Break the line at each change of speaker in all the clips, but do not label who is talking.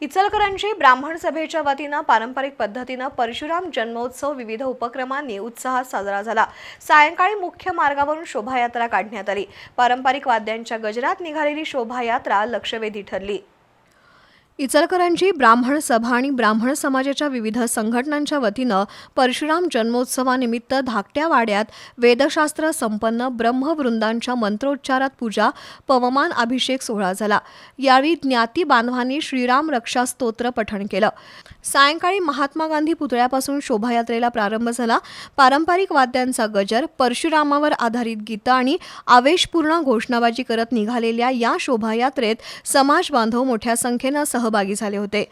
इचलकरंजी ब्राह्मण सभेच्या वतीनं पारंपरिक पद्धतीनं परशुराम जन्मोत्सव विविध उपक्रमांनी उत्साहात साजरा झाला. सायंकाळी मुख्य मार्गावरून शोभायात्रा काढण्यात आली. पारंपरिक वाद्यांच्या गजरात निघालेली शोभायात्रा लक्षवेधी ठरली. इचलकरांची ब्राह्मण सभा आणि ब्राह्मण समाजाच्या विविध संघटनांच्या वतीनं परशुराम जन्मोत्सवानिमित्त धाकट्या वाड्यात वेदशास्त्र संपन्न ब्रह्मवृंदांच्या मंत्रोच्चारात पूजा पवमान अभिषेक सोहळा झाला. यावेळी ज्ञाती बांधवांनी श्रीराम रक्षा स्तोत्र पठण केलं. सायंकाळी महात्मा गांधी पुतळ्यापासून शोभायात्रेला प्रारंभ झाला. पारंपरिक वाद्यांचा गजर परशुरामावर आधारित गीतं आणि आवेशपूर्ण घोषणाबाजी करत निघालेल्या या शोभायात्रेत समाज बांधव मोठ्या संख्येनं सह सहभागी झाले होते.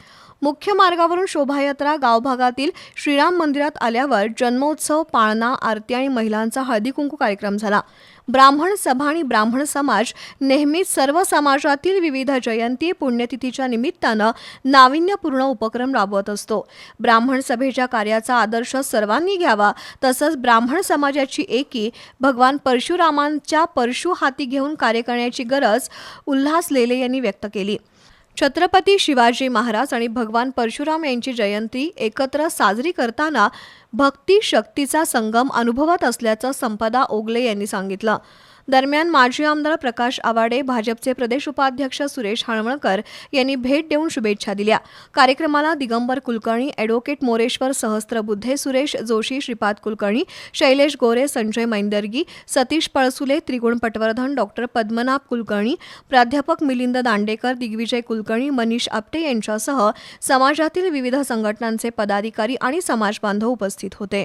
मुख्य मार्गावरून शोभायात्रा गावभागातील श्रीराम मंदिरात आल्यावर जन्मोत्सव पाळणा आरती आणि महिलांचा हळदी कुंकू कार्यक्रम झाला. ब्राह्मण सभा आणि ब्राह्मण समाज नेहमीच सर्व समाजातील विविध जयंती पुण्यतिथीच्या निमित्तानं नाविन्यपूर्ण उपक्रम राबवत असतो. ब्राह्मण सभेच्या कार्याचा आदर्श सर्वांनी घ्यावा तसंच ब्राह्मण समाजाची एकी भगवान परशुरामांच्या परशु हाती घेऊन कार्य करण्याची गरज उल्हास लेले यांनी व्यक्त केली. छत्रपती शिवाजी महाराज आणि भगवान परशुराम यांची जयंती एकत्र साजरी करताना भक्ती शक्तीचा संगम अनुभवत असल्याचं संपदा ओगले यांनी सांगितलं. दरम्यान माजी आमदार प्रकाश आवाडे भाजपचे प्रदेश उपाध्यक्ष सुरेश हाळमळकर यांनी भेट देऊन शुभेच्छा दिल्या. कार्यक्रमाला दिगंबर कुलकर्णी अॅडव्होकेट मोरेश्वर सहस्त्रबुद्धे सुरेश जोशी श्रीपाद कुलकर्णी शैलेश गोरे संजय मैंदर्गी सतीश पळसुले त्रिगुण पटवर्धन डॉक्टर पद्मनाभ कुलकर्णी प्राध्यापक मिलिंद दांडेकर दिग्विजय कुलकर्णी मनीष आपटे यांच्यासह समाजातील विविध संघटनांचे पदाधिकारी आणि समाजबांधव उपस्थित होते.